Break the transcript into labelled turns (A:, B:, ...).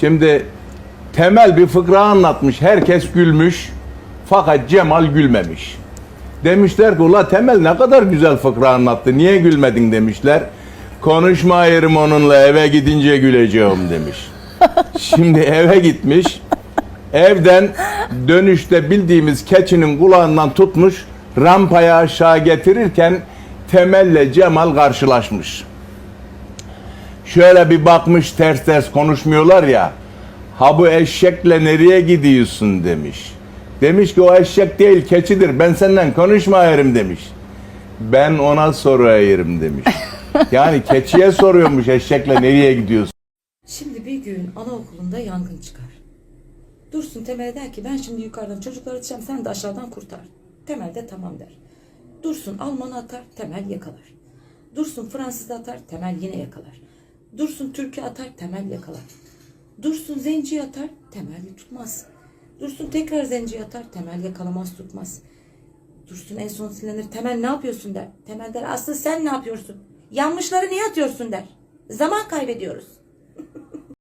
A: Şimdi Temel bir fıkra anlatmış. Herkes gülmüş. Fakat Cemal gülmemiş. Demişler ki ula Temel ne kadar güzel fıkra anlattı. Niye gülmedin demişler. Konuşma yerim onunla eve gidince güleceğim demiş. Şimdi eve gitmiş. Evden dönüşte bildiğimiz keçinin kulağından tutmuş rampaya aşağı getirirken Temel'le Cemal karşılaşmış. Şöyle bir bakmış ters ters konuşmuyorlar ya. Ha bu eşekle nereye gidiyorsun demiş. Demiş ki o eşek değil keçidir ben senden konuşmayarım demiş. Ben ona sorayım demiş. Yani keçiye soruyormuş eşekle nereye gidiyorsun.
B: Şimdi bir gün anaokulunda yangın çıkar. Dursun Temel der ki ben şimdi yukarıdan çocukları atacağım sen de aşağıdan kurtar. Temel de tamam der. Dursun Alman'ı atar Temel yakalar. Dursun Fransız atar Temel yine yakalar. Dursun Türk'ü atar Temel yakalar. Dursun Zenci'yi atar Temel tutmaz. Dursun tekrar Zenci'yi atar Temel yakalamaz tutmaz. Dursun en son silinir Temel ne yapıyorsun der. Temel der aslı sen ne yapıyorsun? Yanlışları niye atıyorsun der. Zaman kaybediyoruz.